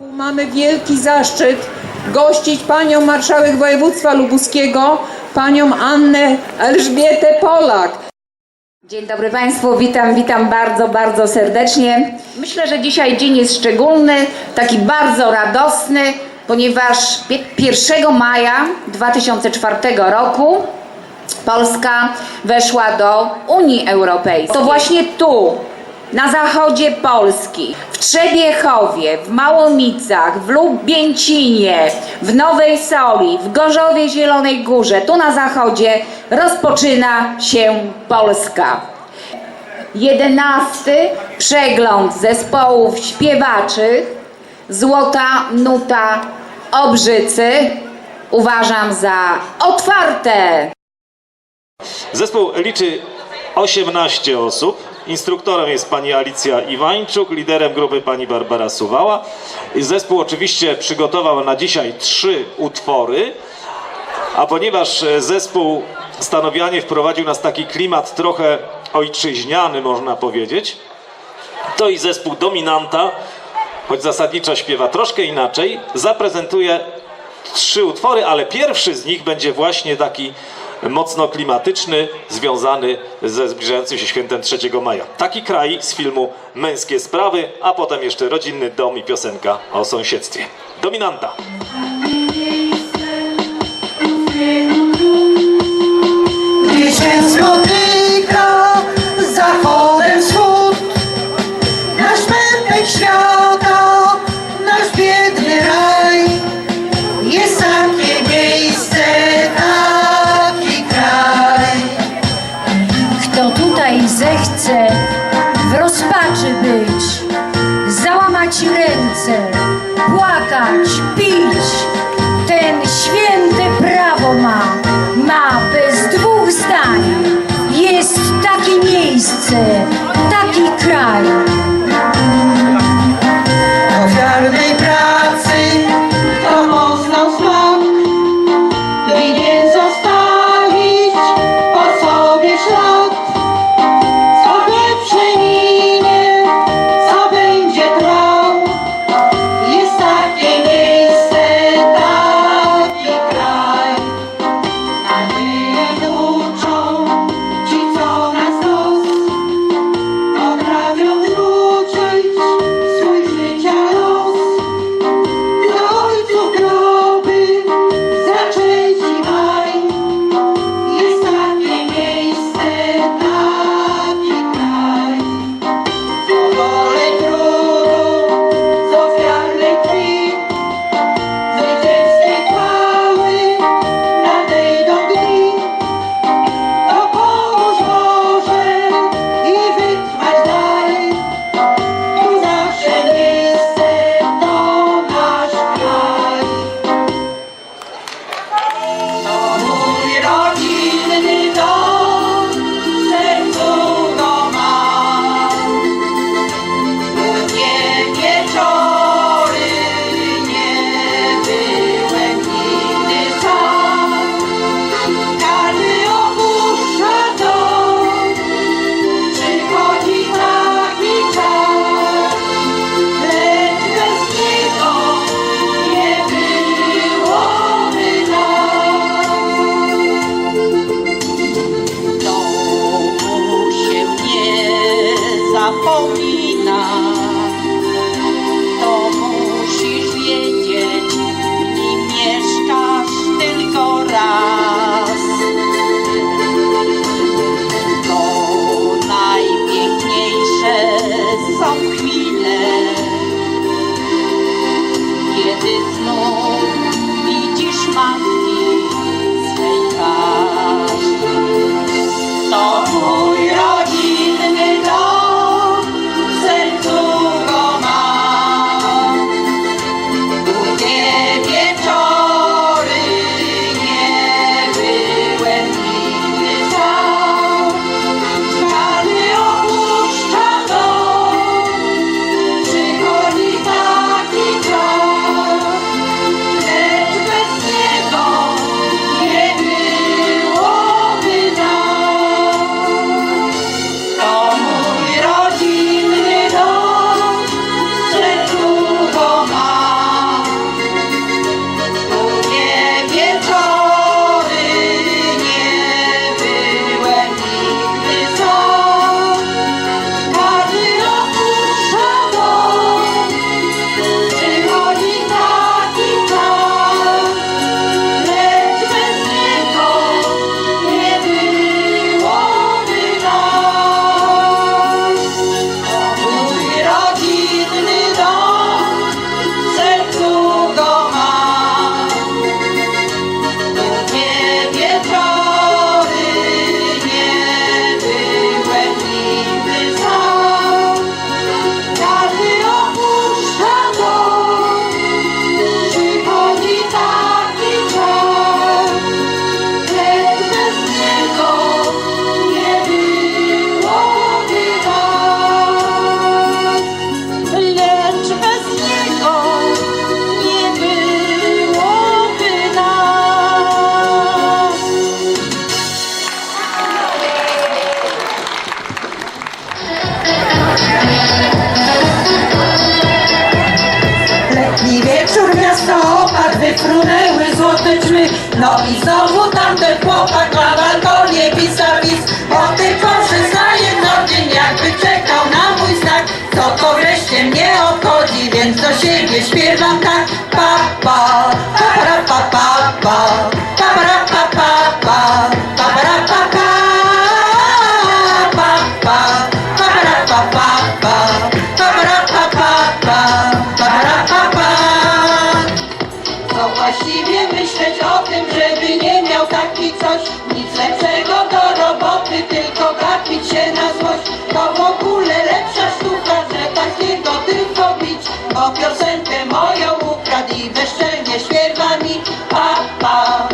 Mamy wielki zaszczyt gościć panią marszałek województwa lubuskiego, panią Annę Elżbietę Polak. Dzień dobry Państwu, witam, witam bardzo, bardzo serdecznie. Myślę, że dzisiaj dzień jest szczególny, taki bardzo radosny, ponieważ pie- 1 maja 2004 roku Polska weszła do Unii Europejskiej. To właśnie tu, na zachodzie Polski, w Trzebiechowie, w Małomicach, w Lubięcinie, w Nowej Soli, w Gorzowie Zielonej Górze, tu na zachodzie rozpoczyna się Polska. Jedenasty przegląd zespołów śpiewaczych Złota Nuta Obrzycy uważam za otwarte. Zespół liczy 18 osób. Instruktorem jest pani Alicja Iwańczuk, liderem grupy pani Barbara Suwała. Zespół oczywiście przygotował na dzisiaj trzy utwory, a ponieważ e, zespół Stanowianie wprowadził nas taki klimat trochę ojczyźniany, można powiedzieć, to i zespół Dominanta, choć zasadniczo śpiewa troszkę inaczej, zaprezentuje trzy utwory, ale pierwszy z nich będzie właśnie taki mocno klimatyczny, związany ze zbliżającym się świętem 3 maja. Taki kraj z filmu Męskie Sprawy, a potem jeszcze Rodzinny Dom i piosenka o sąsiedztwie. Dominanta. Gdy To są chwile, kiedy znów No i znowu tamten chłopak na balkonie vis-a-vis Bo tylko przyznaję na dzień jakby czekał na mój znak Co to wreszcie mnie obchodzi, więc do siebie śpiewam tak Pa, pa, pa, pa, pa, pa, pa. Papa.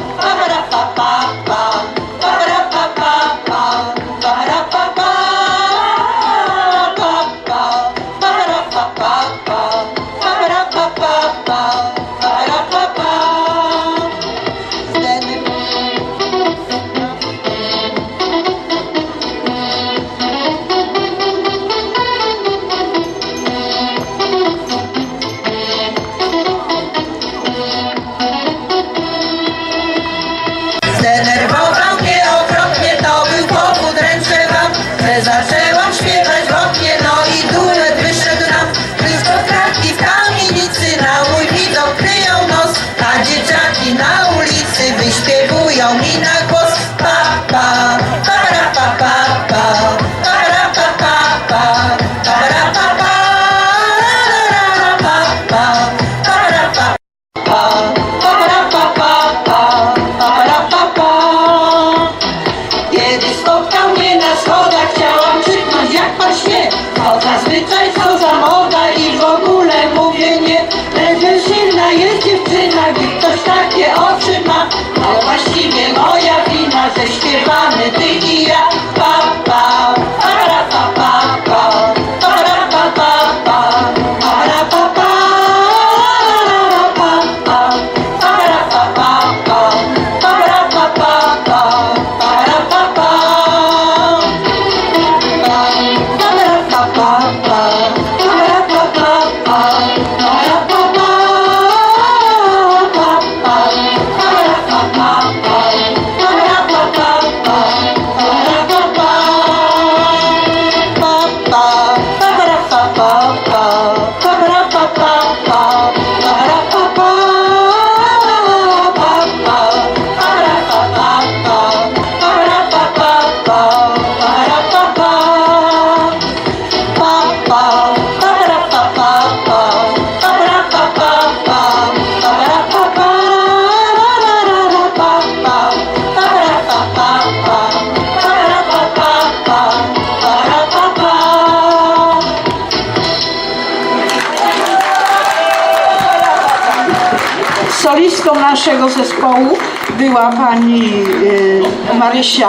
Wokalistką naszego zespołu była pani y, Marysia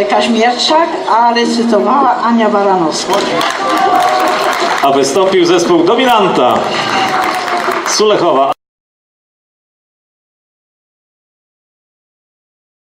y, Kaźmierczak, a recytowała Ania Baranowska. A wystąpił zespół Dominanta Sulechowa.